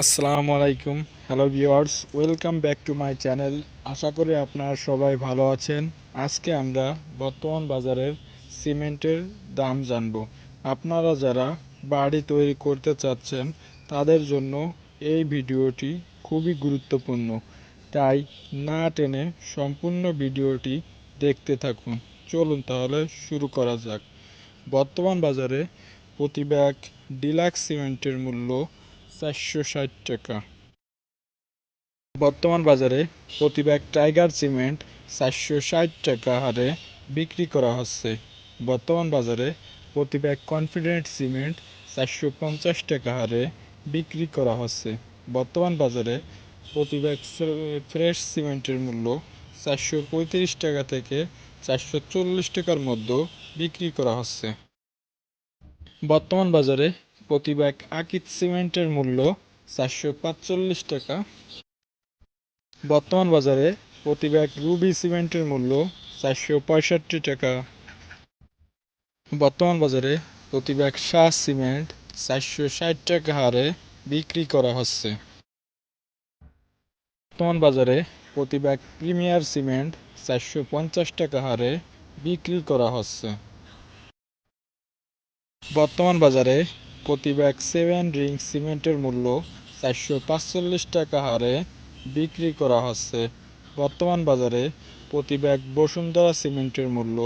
আসসালামু আলাইকুম। Hello viewers welcome back to my channel আশা করি আপনারা সবাই ভালো আছেন। আজকে আমরা বর্তমান বাজারের সিমেন্টের দাম জানব। আপনারা যারা বাড়ি তৈরি করতে চাচ্ছেন, তাদের জন্য এই ভিডিওটি খুবই গুরুত্বপূর্ণ। তাই না টেনে সম্পূর্ণ ভিডিওটি দেখতে থাকুন। চলুন তাহলে শুরু করা যাক। বর্তমান বাজারে প্রতি ব্যাগ ডিলাক্স সিমেন্টের মূল্য চারশো ষাট টাকা। বর্তমান বাজারে প্রতি ব্যাগ টাইগার সিমেন্ট চারশো ষাট টাকা হারে বিক্রি করা হচ্ছে। বর্তমান বাজারে প্রতি ব্যাগ কনফিডেন্ট সিমেন্ট চারশো পঞ্চাশ টাকা হারে বিক্রি করা হচ্ছে। বর্তমান বাজারে প্রতি ব্যাগ ফ্রেশ সিমেন্টের মূল্য চারশো পঁয়ত্রিশ টাকা থেকে চারশো চল্লিশ টাকার মধ্যে বিক্রি করা হচ্ছে। বর্তমান বাজারে প্রতি ব্যাগ আকিত সিমেন্টের মূল্য চারশো পাঁচচল্লিশ টাকা। বর্তমান বাজারে প্রতি ব্যাগ রুবি সিমেন্টের মূল্য চারশো পঁয়ষট্টি টাকা। বর্তমান বাজারে প্রতি ব্যাগ শাহ সিমেন্ট চারশো ষাট টাকা হারে বিক্রি করা হচ্ছে। বর্তমান বাজারে প্রতি ব্যাগ প্রিমিয়ার সিমেন্ট চারশো পঞ্চাশ টাকা হারে বিক্রি করা হচ্ছে। বর্তমান বাজারে প্রতি ব্যাগ সেভেন রিং সিমেন্টের মূল্য চারশো পাঁচচল্লিশ টাকা হারে বিক্রি করা হচ্ছে। বর্তমান বাজারে প্রতি ব্যাগ বসুন্ধরা সিমেন্টের মূল্য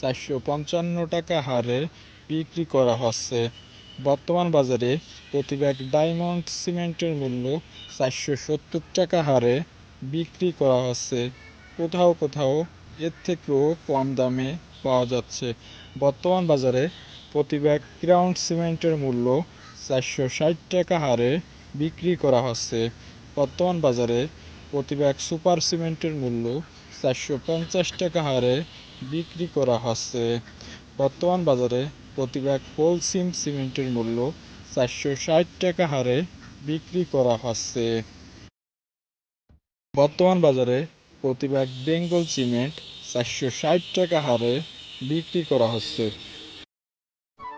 চারশো পঞ্চান্ন টাকা হারে বিক্রি করা হচ্ছে। বর্তমান বাজারে প্রতি ব্যাগ ডায়মন্ড সিমেন্টের মূল্য চারশো সত্তর টাকা হারে বিক্রি করা হচ্ছে। কোথাও কোথাও এর থেকেও কম দামে পাওয়া যাচ্ছে। বর্তমান বাজারে প্রতি ব্যাগ ক্রাউন সিমেন্টের মূল্য চারশো ষাট টাকা হারে বিক্রি করা হচ্ছে। বর্তমান বাজারে প্রতি ব্যাগ সুপার সিমেন্টের মূল্য চারশো পঞ্চাশ টাকা হারে বিক্রি করা হচ্ছে। বর্তমান বাজারে প্রতি ব্যাগ পলসিম সিমেন্টের মূল্য চারশো ষাট টাকা হারে বিক্রি করা হচ্ছে। বর্তমান বাজারে প্রতি ব্যাগ বেঙ্গল সিমেন্ট চারশো ষাট টাকা হারে বিক্রি করা হচ্ছে।